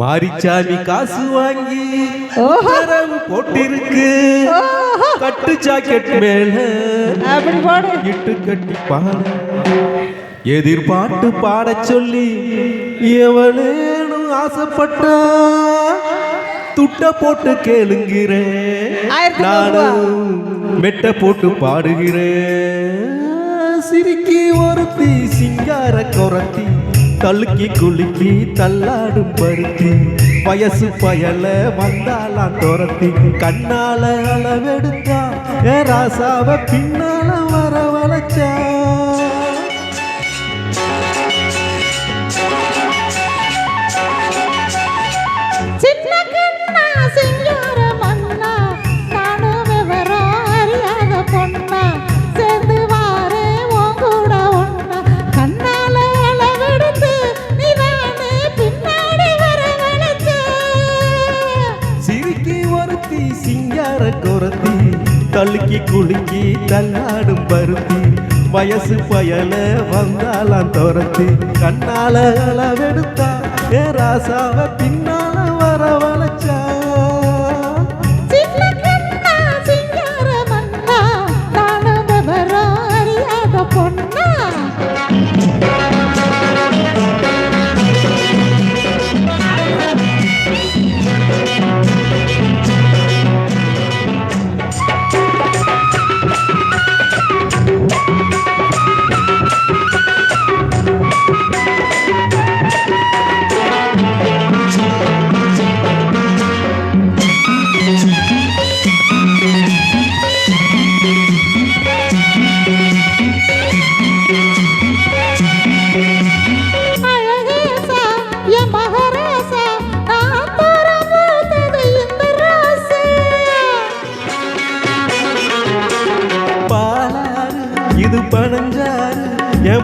மாரிச்சாமி காசு வாங்கி போட்டிருக்கு. கட்டு ஜாக்கெட் மேல போடு. இட்டு கட்டி பாட எதிர்பாட்டு பாடச் சொல்லி எவளேனும் ஆசைப்பட்டா துட்ட போட்டு கேளுங்கிறேன். நானும் மெட்ட போட்டு பாடுகிறேன். சிரிக்கி ஒருத்தி சிங்கார குரத்தி. தழுக்கி குலுக்கி தள்ளாடும் பருத்தி. வயசு பயல வந்தாலாம் துரத்தி. கண்ணால அளவெடுத்தா ஏ ராசாவ பின்னால வரவழைச்சா தழுக்கி குலுக்கி தள்ளாடும் பருத்தி. வயசு பயல வந்தாலாம் துரத்தி. கண்ணால அளவெடுத்தா ஏ ராசாவ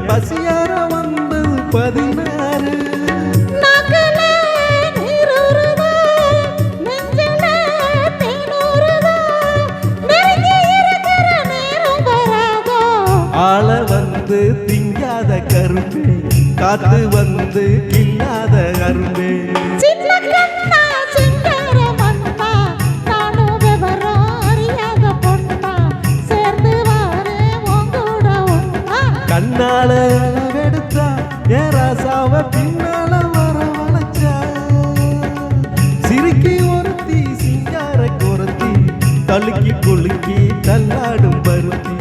பசியார வந்தது பதினாறு. ஆள வந்து திங்காத கரும்பே காத்து வந்து கில்லாத கரும்பே கண்ணால எடுத்தா ஏ ராசாவ பின்னால வர வளைச்சா. சிரிக்கி ஒருத்தி சிங்கார குரத்தி தழுக்கி குலுக்கி தள்ளாடும் பருத்தி.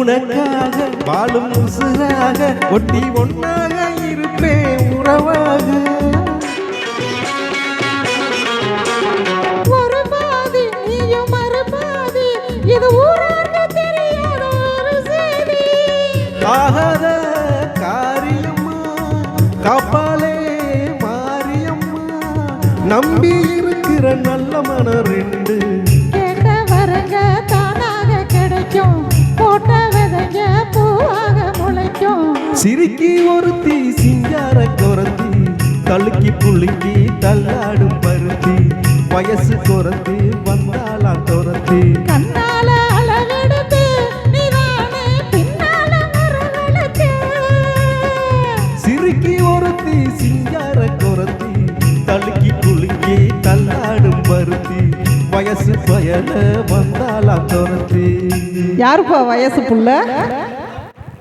உனக்காக வாழும் உசுராக ஒட்டி ஒன்னாக இருப்பேன் உறவாக. ஆகாத காரியம்மா காப்பாலே மாரியம்மா நம்பி இருக்கிற நல்ல மனம் ரெண்டு. சிரிக்கி ஒருத்தி சிங்கார குரத்தி தழுக்கி புழுக்கி தள்ளாடும் பருத்தி வயசு குரத்தி வந்தாலாம் துரத்தி. சிரிக்கி ஒருத்தி சிங்கார குரத்தி தழுக்கி குலுக்கி தள்ளாடும் பருத்தி வயசு பயல வந்தாலாம் துரத்தி. யாருப்பா வயசு புள்ள?